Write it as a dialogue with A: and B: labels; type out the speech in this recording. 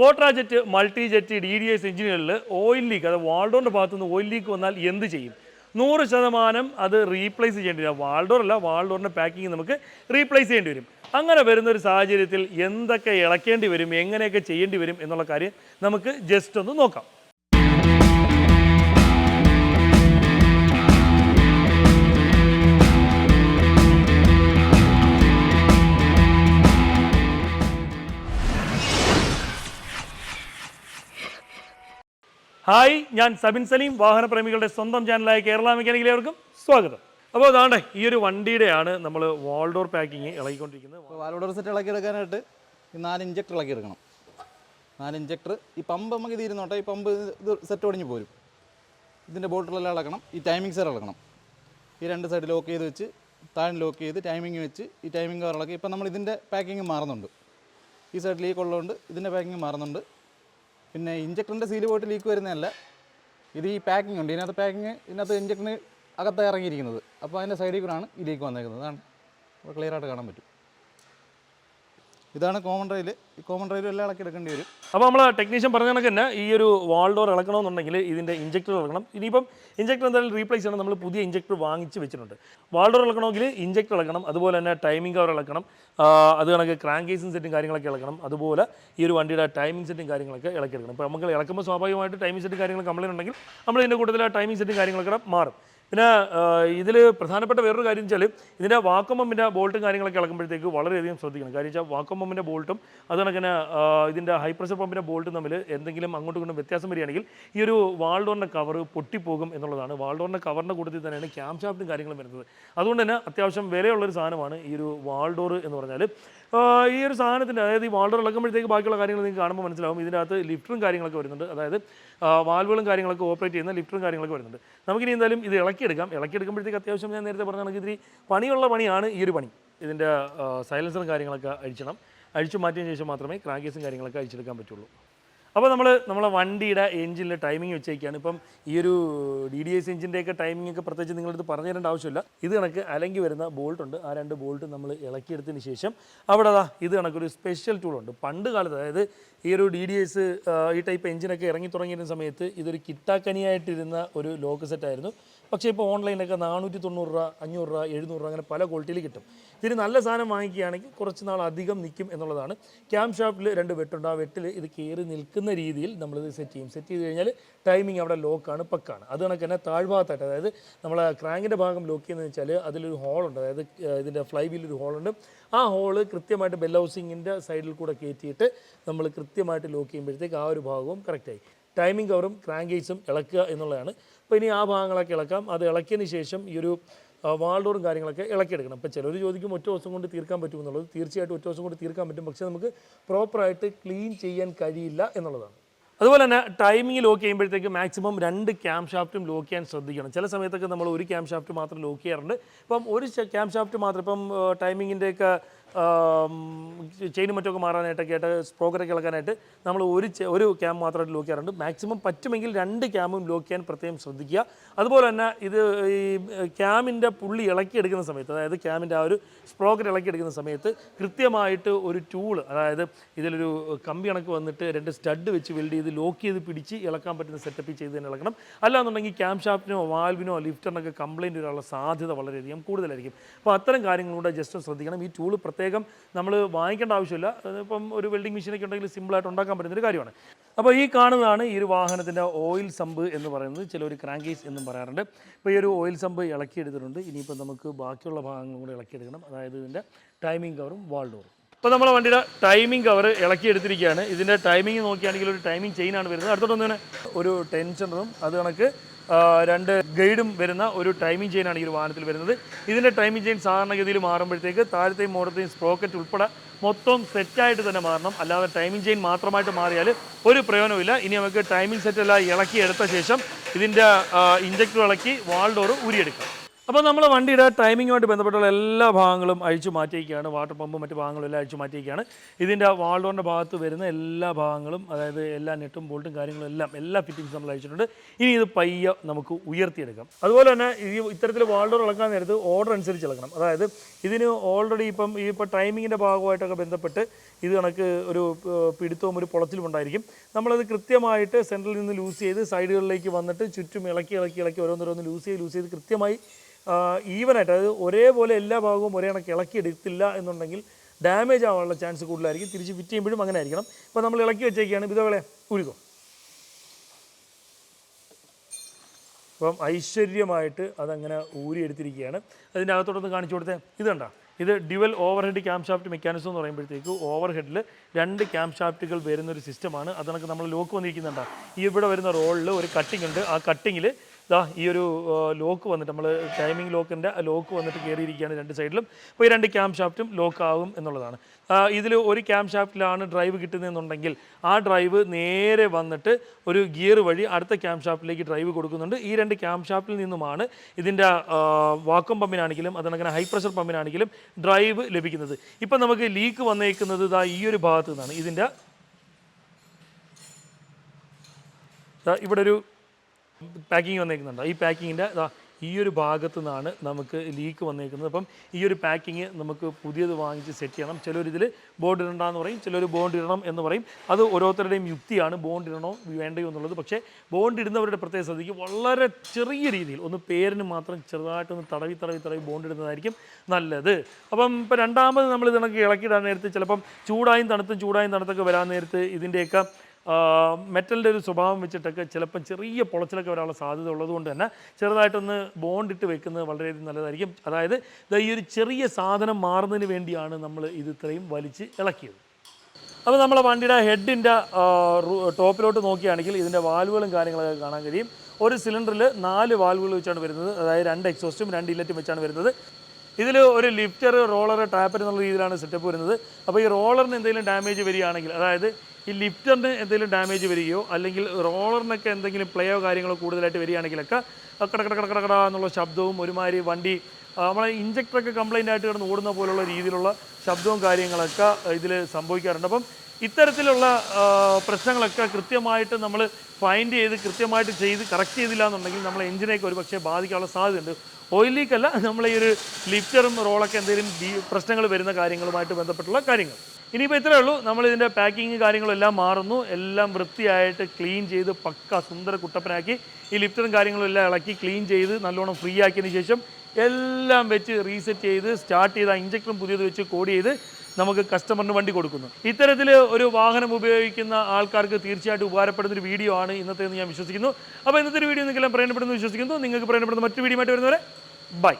A: സ്കോട്രാജെറ്റ് multi jet D D S എഞ്ചിനുകളിൽ oil leak അതായത് വാൾഡോറിന്റെ ഭാഗത്തു നിന്ന് ഓയിൽ ലീക്ക് വന്നാൽ എന്ത് ചെയ്യും? നൂറ് ശതമാനം അത് റീപ്ലേസ് ചെയ്യേണ്ടി വരും. വാൾഡോർ അല്ല വാൾഡോറിന്റെ പാക്കിങ് നമുക്ക് റീപ്ലേസ് ചെയ്യേണ്ടി വരും. അങ്ങനെ വരുന്ന ഒരു സാഹചര്യത്തിൽ എന്തൊക്കെ ഇളക്കേണ്ടി വരും എങ്ങനെയൊക്കെ ചെയ്യേണ്ടി വരും എന്നുള്ള കാര്യം നമുക്ക് ജസ്റ്റ് ഒന്ന് നോക്കാം. ഹായ് ഞാൻ സബിൻ സലീം വാഹനപ്രേമികളുടെ സ്വന്തം ചാനലായ കേരള മെക്കാനിക്കലേവർക്കും സ്വാഗതം. അപ്പോൾ അതാണ്ട് ഈ ഒരു വണ്ടിയുടെയാണ് നമ്മൾ വാൾഡോർ പാക്കിങ് ഇളകിക്കൊണ്ടിരിക്കുന്നത്.
B: വാൾഡോർ സെറ്റ് ഇളക്കി എടുക്കാനായിട്ട് ഈ നാല് ഇഞ്ചക്ടർ ഇളക്കി എടുക്കണം നാല് ഇഞ്ചക്ടർ ഈ പമ്പ് നമുക്ക് ഇത് ഇരുന്നോട്ടെ ഈ പമ്പ് ഇത് സെറ്റ് ഒടിഞ്ഞ് പോരും. ഇതിന്റെ ബോട്ടിലെല്ലാം ഇളക്കണം ഈ ടൈമിംഗ് സെറ്റ് ഇളക്കണം. ഈ രണ്ട് സൈഡ് ലോക്ക് ചെയ്ത് വെച്ച് താഴെ ലോക്ക് ചെയ്ത് ടൈമിംഗ് വെച്ച് ഈ ടൈമിംഗ് കവർ ഇളക്കി. ഇപ്പം നമ്മൾ ഇതിന്റെ പാക്കിങ് മാറുന്നുണ്ട്. ഈ സൈഡിൽ ഈ കൊള്ളുകൊണ്ട് ഇതിന്റെ പാക്കിങ് മാറുന്നുണ്ട്. പിന്നെ ഇഞ്ചക്ടറിന്റെ സീൽ പോയിട്ട് ലീക്ക് വരുന്നതല്ല. ഇത് ഈ പാക്കിംഗ് ഉണ്ട്. ഇതിനകത്ത് പാക്കിങ് ഇതിനകത്ത് ഇഞ്ചക്ടറിന് അകത്ത് ഇറങ്ങിയിരിക്കുന്നത്. അപ്പോൾ അതിന്റെ സൈഡിൽ കൂടെയാണ് ഈ ലീക്ക് വന്നേക്കുന്നത്. അതാണ്. ക്ലിയർ ആയിട്ട് കാണാൻ പറ്റും. ഇതാണ് കോമൺ റെയിൽ ഈ കോമൺ റെയിൽ എല്ലാം ഇളക്കി എടുക്കേണ്ടി വരും.
A: അപ്പോൾ നമ്മൾ ടെക്നീഷ്യൻ പറഞ്ഞ കണക്ക് തന്നെ ഈ ഒരു വാൾ ഡോർ ഇളക്കണമെന്നുണ്ടെങ്കിൽ ഇതിന്റെ ഇഞ്ചക്ടർ ഇളക്കണം. ഇനിയിപ്പം ഇഞ്ചക്ടർ എന്തായാലും റീപ്ലേസ് ചെയ്യണം. നമ്മൾ പുതിയ ഇഞ്ചക്ടർ വാങ്ങിച്ച് വെച്ചിട്ടുണ്ട്. വാൾ ഡോർ ഇളക്കണമെങ്കിൽ ഇഞ്ചക്ടർ ഇളക്കണം. അതുപോലെ തന്നെ ടൈമിംഗ് കവർ ഇളക്കണം. അത് കണക്ക് ക്രാങ്ക് കേസും സെറ്റും കാര്യങ്ങളൊക്കെ ഇളക്കണം. അതുപോലെ ഈ ഒരു വണ്ടിയുടെ ടൈമിംഗ് സെറ്റും കാര്യങ്ങളൊക്കെ ഇളക്കി എടുക്കണം. ഇപ്പോൾ നമുക്ക് ഇളക്കുമ്പോൾ സ്വാഭാവികമായിട്ട് ടൈമിംഗ് സെറ്റും കാര്യങ്ങൾ കംപ്ലൈന്റ് ഉണ്ടെങ്കിൽ നമ്മൾ ഇതിന്റെ കൂട്ടത്തിൽ ടൈമിംഗ് സെറ്റും കാര്യങ്ങളൊക്കെ മാറും. പിന്നെ ഇതിൽ പ്രധാനപ്പെട്ട വേറൊരു കാര്യം വെച്ചാൽ ഇതിന്റെ വാക്വം പമ്പിന്റെ ബോൾട്ടും കാര്യങ്ങളൊക്കെ ഇളക്കുമ്പോഴത്തേക്ക് വളരെയധികം ശ്രദ്ധിക്കണം. കാര്യം വെച്ചാൽ വാക്വം പമ്പിന്റെ ബോൾട്ടും അതുകണക്കിന് ഇതിന്റെ ഹൈ പ്രഷർ പമ്പിന്റെ ബോൾട്ടും തമ്മിൽ എന്തെങ്കിലും അങ്ങോട്ടും ഇങ്ങോട്ടും വ്യത്യാസം വരികയാണെങ്കിൽ ഈ ഒരു വാൾഡോറിന്റെ കവർ പൊട്ടിപ്പോകും എന്നുള്ളതാണ്. വാൾഡോറിന്റെ കവറിന്റെ കൂട്ടത്തിൽ തന്നെയാണ് ക്യാം കാര്യങ്ങളും വരുന്നത്. അതുകൊണ്ട് തന്നെ അത്യാവശ്യം വിലയുള്ളൊരു സാധനമാണ് ഈ ഒരു വാൾഡോർ എന്ന് പറഞ്ഞാൽ ഈ ഒരു സാധനത്തിന്റെ അതായത് ഈ വാൾഡർ ഇളക്കുമ്പോഴത്തേക്ക് ബാക്കിയുള്ള കാര്യങ്ങൾ നിങ്ങൾക്ക് കാണുമ്പോൾ മനസ്സിലാവും. ഇതിനകത്ത് ലിഫ്റ്ററും കാര്യങ്ങളൊക്കെ വരുന്നുണ്ട്. അതായത് വാൽവുകളും കാര്യങ്ങളൊക്കെ ഓപ്പറേറ്റ് ചെയ്യുന്ന ലിഫ്റ്ററും കാര്യങ്ങളൊക്കെ വരുന്നുണ്ട്. നമുക്കിനി എന്തായാലും ഇത് ഇളക്കിയെടുക്കാം. ഇളക്കിയെടുക്കുമ്പോഴത്തേക്ക് അത്യാവശ്യം ഞാൻ നേരത്തെ പറഞ്ഞ കണക്ക് ഇത്തിരി പണിയുള്ള പണിയാണ് ഈ ഒരു പണി. ഇതിന്റെ സൈലൻസറും കാര്യങ്ങളൊക്കെ അഴിച്ചണം അഴിച്ചു മാറ്റിയതിന് ശേഷം മാത്രമേ ക്രാങ്കേസും കാര്യങ്ങളൊക്കെ അഴിച്ചെടുക്കാൻ പറ്റുള്ളൂ. അപ്പോൾ നമ്മൾ നമ്മളെ വണ്ടിയുടെ എഞ്ചിനിലെ ടൈമിംഗ് വെച്ചേക്കാണ്. ഇപ്പം ഈ ഒരു ഡി ഡി എസ് എഞ്ചിന്റെയൊക്കെ ടൈമിംഗ് ഒക്കെ പ്രത്യേകിച്ച് നിങ്ങളടുത്ത് പറഞ്ഞു തരേണ്ട ആവശ്യമില്ല. ഇത് കണക്ക് അലങ്കി വരുന്ന ബോൾട്ട് ഉണ്ട്. ആ രണ്ട് ബോൾട്ട് നമ്മൾ ഇളക്കിയെടുത്തതിന് ശേഷം അവിടെ അതാ ഇത് കണക്കൊരു സ്പെഷ്യൽ ടൂളുണ്ട് പണ്ട് കാലത്ത് അതായത് ഈ ഒരു ഡി ഡി എസ് ഈ ടൈപ്പ് എഞ്ചിനൊക്കെ ഇറങ്ങി തുടങ്ങിയിരുന്ന സമയത്ത് ഇതൊരു കിട്ടാക്കനിയായിട്ടിരുന്ന ഒരു ലോക്ക് സെറ്റായിരുന്നു പക്ഷേ ഇപ്പോൾ ഓൺലൈനൊക്കെ നാനൂറ്റി തൊണ്ണൂറ് രൂപ അഞ്ഞൂറ് രൂപ എഴുന്നൂറ് രൂപ അങ്ങനെ പല ക്വാളിറ്റിയിൽ കിട്ടും. ഇതിന് നല്ല സാധനം വാങ്ങിക്കുകയാണെങ്കിൽ കുറച്ച് നാൾ അധികം നിൽക്കും എന്നുള്ളതാണ്. ക്യാം ഷോപ്പിൽ രണ്ട് വെട്ടുണ്ട്. ആ വെട്ടിൽ ഇത് കയറി നിൽക്കുന്ന രീതിയിൽ നമ്മളിത് സെറ്റ് ചെയ്യും. സെറ്റ് ചെയ്ത് കഴിഞ്ഞാൽ ടൈമിംഗ് അവിടെ ലോക്കാണ് പക്കാണ്. അത് കണക്ക് തന്നെ താഴ്ഭാഗത്തായിട്ട്. അതായത് നമ്മൾ ക്രാങ്കിന്റെ ഭാഗം ലോക്ക് ചെയ്യുന്നതെന്ന് വെച്ചാൽ അതിലൊരു ഹോളുണ്ട് അതായത് ഇതിന്റെ ഫ്ലൈ വീലൊരു ഹോളുണ്ട് ആ ഹോൾ കൃത്യമായിട്ട് ബെൽ ഹൗസിങ്ങിന്റെ സൈഡിൽ കൂടെ കയറ്റിയിട്ട് നമ്മൾ കൃത്യമായിട്ട് ലോക്ക് ചെയ്യുമ്പോഴത്തേക്ക് ആ ഒരു ഭാഗവും കറക്റ്റായി ടൈമിംഗ് കവറും ക്രാങ്കേസും ഇളക്കുക എന്നുള്ളതാണ്. അപ്പോൾ ഇനി ആ ഭാഗങ്ങളൊക്കെ ഇളക്കാം. അത് ഇളക്കിയതിന് ശേഷം ഈ ഒരു വാൾഡോറും കാര്യങ്ങളൊക്കെ ഇളക്കിയെടുക്കണം. ഇപ്പോൾ ചിലർ ചോദിക്കും ഒറ്റ ദിവസം കൊണ്ട് തീർക്കാൻ പറ്റും എന്നുള്ളത്. തീർച്ചയായിട്ടും ഒറ്റ ദിവസം കൊണ്ട് തീർക്കാൻ പറ്റും. പക്ഷേ നമുക്ക് പ്രോപ്പറായിട്ട് ക്ലീൻ ചെയ്യാൻ കഴിയില്ല എന്നുള്ളതാണ്. അതുപോലെ തന്നെ ടൈമിംഗ് ലോക്ക് ചെയ്യുമ്പോഴത്തേക്ക് മാക്സിമം രണ്ട് ക്യാം ഷാഫ്റ്റും ലോക്ക് ചെയ്യാൻ ശ്രദ്ധിക്കണം. ചില സമയത്തൊക്കെ നമ്മൾ ഒരു ക്യാം ഷാഫ്റ്റ് മാത്രം ലോക്ക് ചെയ്യാറുണ്ട്. ഇപ്പം ഒരു ക്യാം ഷാഫ്റ്റ് മാത്രം ഇപ്പം ടൈമിങ്ങിന്റെയൊക്കെ ചെയിനും മറ്റൊക്കെ മാറാനായിട്ടൊക്കെ ആയിട്ട് സ്പ്രോക്കറൊക്കെ ഇളക്കാനായിട്ട് നമ്മൾ ഒരു ഒരു ക്യാം മാത്രമായിട്ട് ലോക്ക് ചെയ്യാറുണ്ട്. മാക്സിമം പറ്റുമെങ്കിൽ രണ്ട് ക്യാമും ലോക്ക് ചെയ്യാൻ പ്രത്യേകം ശ്രദ്ധിക്കുക. അതുപോലെ തന്നെ ഇത് ഈ ക്യാമിന്റെ പുള്ളി ഇളക്കിയെടുക്കുന്ന സമയത്ത് അതായത് ക്യാമിന്റെ ആ ഒരു സ്പ്രോക്കർ ഇളക്കിയെടുക്കുന്ന സമയത്ത് കൃത്യമായിട്ട് ഒരു ടൂൾ അതായത് ഇതിലൊരു കമ്പി കണക്ക് വന്നിട്ട് രണ്ട് സ്റ്റഡ് വെച്ച് വെൽഡ് ചെയ്ത് ലോക്ക് ചെയ്ത് പിടിച്ച് ഇളക്കാൻ പറ്റുന്ന സെറ്റപ്പ് ചെയ്ത് തന്നെ ഇളക്കണം. അല്ലാന്നുണ്ടെങ്കിൽ ക്യാം ഷാഫ്റ്റിനോ വാൽവിനോ ലിഫ്റ്ററിനൊക്കെ കംപ്ലൈന്റ് വരാനുള്ള സാധ്യത വളരെയധികം കൂടുതലായിരിക്കും. അപ്പോൾ അത്തരം കാര്യങ്ങളൂടെ ജസ്റ്റ് ശ്രദ്ധിക്കണം. ഈ ടൂൾ പ്രത്യേകം നമ്മൾ വാങ്ങിക്കേണ്ട ആവശ്യമില്ല. ഇപ്പം ഒരു വെൽഡിംഗ് മെഷീനൊക്കെ ഉണ്ടെങ്കിൽ സിമ്പിളായിട്ട് ഉണ്ടാക്കാൻ പറ്റുന്നൊരു കാര്യമാണ്. അപ്പോൾ ഈ കാണുന്നതാണ് ഈ ഒരു വാഹനത്തിന്റെ ഓയിൽ സമ്പ് എന്ന് പറയുന്നത്. ചില ഒരു ക്രാങ്കേസ് എന്നും പറയാറുണ്ട്. ഇപ്പോൾ ഈ ഒരു ഓയിൽ സമ്പ് ഇളക്കിയെടുത്തിട്ടുണ്ട്. ഇനിയിപ്പോൾ നമുക്ക് ബാക്കിയുള്ള ഭാഗങ്ങളും കൂടെ ഇളക്കിയെടുക്കണം. അതായത് ഇതിന്റെ ടൈമിംഗ് കവറും വാൾ ഡോറും ഇപ്പോൾ നമ്മളെ വണ്ടിയുടെ ടൈമിംഗ് കവർ ഇളക്കി എടുത്തിരിക്കുകയാണ് ഇതിന്റെ ടൈമിംഗ് നോക്കിയാണെങ്കിൽ ഒരു ടൈമിംഗ് ചെയിനാണ് വരുന്നത്. അടുത്തോട്ട് തന്നെ ഒരു ടെൻഷനറും അത് കണക്ക് രണ്ട് ഗൈഡും വരുന്ന ഒരു ടൈമിംഗ് ആണ് ഈ ഒരു വാഹനത്തിൽ വരുന്നത്. ഇതിന്റെ ടൈമിംഗ് ചെയിൻ സാധാരണഗതിയിൽ മാറുമ്പോഴത്തേക്ക് താഴത്തെയും മോഡത്തെയും സ്പ്രോക്കറ്റ് ഉൾപ്പെടെ മൊത്തം സെറ്റായിട്ട് തന്നെ മാറണം. അല്ലാതെ ടൈമിംഗ് ചെയിൻ മാത്രമായിട്ട് മാറിയാൽ ഒരു പ്രയോജനമില്ല ഇനി നമുക്ക് ടൈമിംഗ് സെറ്റ് എല്ലാം ഇളക്കി എടുത്ത ശേഷം ഇതിന്റെ ഇഞ്ചക്ടർ ഇളക്കി വാൾ ഡോർ ഊരിയെടുക്കാം. അപ്പോൾ നമ്മൾ വണ്ടിയുടെ ടൈമിങ്ങുമായിട്ട് ബന്ധപ്പെട്ടുള്ള എല്ലാ ഭാഗങ്ങളും അഴിച്ചു മാറ്റിയിരിക്കുകയാണ്. വാട്ടർ പമ്പും മറ്റു ഭാഗങ്ങളും എല്ലാം അഴിച്ചു മാറ്റിയിരിക്കുകയാണ്. ഇതിന്റെ വാൾഡോറിന്റെ ഭാഗത്ത് വരുന്ന എല്ലാ ഭാഗങ്ങളും അതായത് എല്ലാ നെട്ടും ബോൾട്ടും കാര്യങ്ങളും എല്ലാം എല്ലാ ഫിറ്റിങ്സും നമ്മൾ അഴിച്ചിട്ടുണ്ട്. ഇനി ഇത് പയ്യ നമുക്ക് ഉയർത്തിയെടുക്കാം. അതുപോലെ തന്നെ ഈ ഇത്തരത്തിൽ വാൾഡോർ ഇളക്കാൻ നേരത്ത് ഓർഡർ അനുസരിച്ച് ഇളക്കണം. അതായത് ഇതിന് ഓൾറെഡി ഇപ്പം ഈ ഇപ്പോൾ ടൈമിങ്ങിന്റെ ഭാഗമായിട്ടൊക്കെ ബന്ധപ്പെട്ട് ഇത് കണക്ക് ഒരു പിടുത്തവും ഒരു പുളത്തിലും ഉണ്ടായിരിക്കും. നമ്മളത് കൃത്യമായിട്ട് സെൻട്രലിൽ നിന്ന് ലൂസ് ചെയ്ത് സൈഡുകളിലേക്ക് വന്നിട്ട് ചുറ്റും ഇളക്കി ഇളക്കി ഇളക്കി ഓരോന്നോരോന്ന് ലൂസ് ചെയ്ത് ലൂസ് ചെയ്ത് കൃത്യമായി ഈവനായിട്ട് അതായത് ഒരേപോലെ എല്ലാ ഭാഗവും ഒരേ കണക്ക് ഇളക്കി എടുത്തില്ല എന്നുണ്ടെങ്കിൽ ഡാമേജ് ആവാനുള്ള ചാൻസ് കൂടുതലായിരിക്കും. തിരിച്ച് ഫിറ്റ് ചെയ്യുമ്പോഴും അങ്ങനെ ആയിരിക്കണം. ഇപ്പോൾ നമ്മൾ ഇളക്കി വെച്ചേക്കാണ്. വിധവളെ ഉരുക്കും അപ്പം ഐശ്വര്യമായിട്ട് അതങ്ങനെ ഊരിയെടുത്തിരിക്കുകയാണ്. അതിന്റെ അകത്തോട്ടൊന്ന് കാണിച്ചു കൊടുത്തേ. ഇത് കണ്ട. ഇത് dual overhead camshaft mechanism എന്ന് പറയുമ്പോഴത്തേക്ക് ഓവർ ഹെഡിൽ രണ്ട് ക്യാം ഷാഫ്റ്റുകൾ വരുന്നൊരു സിസ്റ്റമാണ് അതിനൊക്കെ നമ്മൾ ലോക്ക് വന്നിരിക്കുന്നുണ്ട്. ഈ ഇവിടെ വരുന്ന റോളിൽ ഒരു കട്ടിംഗ് ഉണ്ട്. ആ കട്ടിങ്ങിൽ ദാ ഈ ഒരു ലോക്ക് വന്നിട്ട് നമ്മൾ ടൈമിംഗ് ലോക്കിന്റെ ലോക്ക് വന്നിട്ട് കയറിയിരിക്കുകയാണ് രണ്ട് സൈഡിലും അപ്പോൾ ഈ രണ്ട് ക്യാം ഷാഫ്റ്റും ലോക്ക് ആവും എന്നുള്ളതാണ്. ഇതിൽ ഒരു ക്യാം ഷാഫ്റ്റിലാണ് ഡ്രൈവ് കിട്ടുന്നതെന്നുണ്ടെങ്കിൽ ആ ഡ്രൈവ് നേരെ വന്നിട്ട് ഒരു ഗിയർ വഴി അടുത്ത ക്യാം ഷാഫ്റ്റിലേക്ക് ഡ്രൈവ് കൊടുക്കുന്നുണ്ട്. ഈ രണ്ട് ക്യാം ഷാഫ്റ്റിൽ നിന്നുമാണ് ഇതിന്റെ വാക്വം പമ്പിനാണെങ്കിലും അതിനങ്ങനെ ഹൈ പ്രഷർ പമ്പിനാണെങ്കിലും ഡ്രൈവ് ലഭിക്കുന്നത്. ഇപ്പം നമുക്ക് ലീക്ക് വന്നേക്കുന്നത് ഇതാ ഈ ഒരു ഭാഗത്ത് നിന്നാണ്. ഇതിന്റെ ഇവിടെ ഒരു പാക്കിങ് വന്നേക്കുന്നുണ്ട്. ഈ പാക്കിങ്ങിന്റെ ഈ ഒരു ഭാഗത്ത് നിന്നാണ് നമുക്ക് ലീക്ക് വന്നേക്കുന്നത്. അപ്പം ഈ ഒരു പാക്കിങ് നമുക്ക് പുതിയത് വാങ്ങിച്ച് സെറ്റ് ചെയ്യണം. ചിലർ ഇതിൽ ബോണ്ട് ഇടണ്ടെന്ന് പറയും ചിലർ ബോണ്ട് ഇടണം എന്ന് പറയും. അത് ഓരോരുത്തരുടെയും യുക്തിയാണ്. ബോണ്ട് ഇടണോ വേണ്ടയോ എന്നുള്ളത്. പക്ഷേ ബോണ്ട് ഇടുന്നവരുടെ പ്രത്യേക ശ്രദ്ധിക്കും വളരെ ചെറിയ രീതിയിൽ ഒന്ന് പേരിന് മാത്രം ചെറുതായിട്ടൊന്ന് തടവി തടവി തടവി ബോണ്ട് ഇടുന്നതായിരിക്കും നല്ലത്. അപ്പം ഇപ്പം രണ്ടാമത് നമ്മൾ ഇതിനൊക്കെ ഇളക്കിയിടാൻ നേരത്ത് ചിലപ്പം ചൂടായും തണുത്തും ചൂടായും തണുത്തൊക്കെ വരാൻ നേരത്ത് ഇതിന്റെയൊക്കെ മെറ്റലിന്റെ ഒരു സ്വഭാവം വെച്ചിട്ടൊക്കെ ചിലപ്പം ചെറിയ പൊളച്ചിലൊക്കെ വരാനുള്ള സാധ്യത ഉള്ളതുകൊണ്ട് തന്നെ ചെറുതായിട്ടൊന്ന് ബോണ്ട് ഇട്ട് വെക്കുന്നത് വളരെയധികം നല്ലതായിരിക്കും. അതായത് ഈ ഒരു ചെറിയ സാധനം മാറുന്നതിന് വേണ്ടിയാണ് നമ്മൾ ഇത് ഇത്രയും വലിച്ച് ഇളക്കിയത്. അപ്പോൾ നമ്മളെ വണ്ടിയുടെ ഹെഡിന്റെ ടോപ്പിലോട്ട് നോക്കുകയാണെങ്കിൽ ഇതിന്റെ വാൽവുകളും കാര്യങ്ങളൊക്കെ കാണാൻ കഴിയും. ഒരു സിലിണ്ടറിൽ നാല് വാൽവുകൾ വെച്ചാണ് വരുന്നത്. അതായത് രണ്ട് എക്സോസ്റ്റും രണ്ട് ഇല്ലറ്റും വെച്ചാണ് വരുന്നത്. ഇതിൽ ഒരു ലിഫ്റ്റർ റോളർ ടാപ്പർ എന്നുള്ള രീതിയിലാണ് സെറ്റപ്പ് വരുന്നത്. അപ്പോൾ ഈ റോളറിന് എന്തെങ്കിലും ഡാമേജ് വരികയാണെങ്കിൽ അതായത് ഈ ലിഫ്റ്ററിന് എന്തെങ്കിലും ഡാമേജ് വരികയോ അല്ലെങ്കിൽ റോളറിനൊക്കെ എന്തെങ്കിലും പ്ലേയോ കാര്യങ്ങളോ കൂടുതലായിട്ട് വരികയാണെങ്കിലൊക്കെ കട കട കട കട കട എന്നുള്ള ശബ്ദവും ഒരുമാതിരി വണ്ടി നമ്മളെ ഇഞ്ചക്ടറൊക്കെ കംപ്ലൈന്റ് ആയിട്ട് കിടന്ന് ഓടുന്ന പോലുള്ള രീതിയിലുള്ള ശബ്ദവും കാര്യങ്ങളൊക്കെ ഇതിൽ സംഭവിക്കാറുണ്ട്. അപ്പം ഇത്തരത്തിലുള്ള പ്രശ്നങ്ങളൊക്കെ കൃത്യമായിട്ട് നമ്മൾ ഫൈൻഡ് ചെയ്ത് കൃത്യമായിട്ട് ചെയ്ത് കറക്റ്റ് ചെയ്തില്ല എന്നുണ്ടെങ്കിൽ നമ്മളെ എഞ്ചിനെയൊക്കെ ഒരു പക്ഷേ ബാധിക്കാനുള്ള സാധ്യതയുണ്ട്. ഓയിൽ ലീക്ക് അല്ല നമ്മളെ ഈ ഒരു ലിഫ്റ്ററും റോളൊക്കെ എന്തെങ്കിലും പ്രശ്നങ്ങൾ വരുന്ന കാര്യങ്ങളുമായിട്ട് ബന്ധപ്പെട്ടുള്ള കാര്യങ്ങൾ. ഇനിയിപ്പോൾ ഇത്രയേ ഉള്ളൂ. നമ്മൾ ഇതിന്റെ പാക്കിങ് കാര്യങ്ങളും എല്ലാം മാറുന്നു. എല്ലാം വൃത്തിയായിട്ട് ക്ലീൻ ചെയ്ത് പക്ക സുന്ദര കുട്ടപ്പനാക്കി ഈ ലിഫ്റ്ററും കാര്യങ്ങളും എല്ലാം ഇളക്കി ക്ലീൻ ചെയ്ത് നല്ലോണം ഫ്രീ ആക്കിയതിന് ശേഷം എല്ലാം വെച്ച് റീസെറ്റ് ചെയ്ത് സ്റ്റാർട്ട് ചെയ്ത് ഇഞ്ചക്ടറും പുതിയത് വെച്ച് കോഡ് ചെയ്ത് നമുക്ക് കസ്റ്റമറിന് വണ്ടി കൊടുക്കുന്നു. ഇത്തരത്തിൽ ഒരു വാഹനം ഉപയോഗിക്കുന്ന ആൾക്കാർക്ക് തീർച്ചയായിട്ടും ഉപകാരപ്പെടുന്ന ഒരു വീഡിയോ ആണ് ഇന്നത്തെ എന്ന് ഞാൻ വിശ്വസിക്കുന്നു. അപ്പോൾ ഇന്നത്തെ ഒരു വീഡിയോ നിങ്ങൾക്കെല്ലാം പ്രയോജനപ്പെടുന്നു വിശ്വസിക്കുന്നു. നിങ്ങൾക്ക് പ്രയോജനപ്പെടുന്ന മറ്റു വീഡിയോ ആയിട്ട് വരുന്നവരെ ബൈ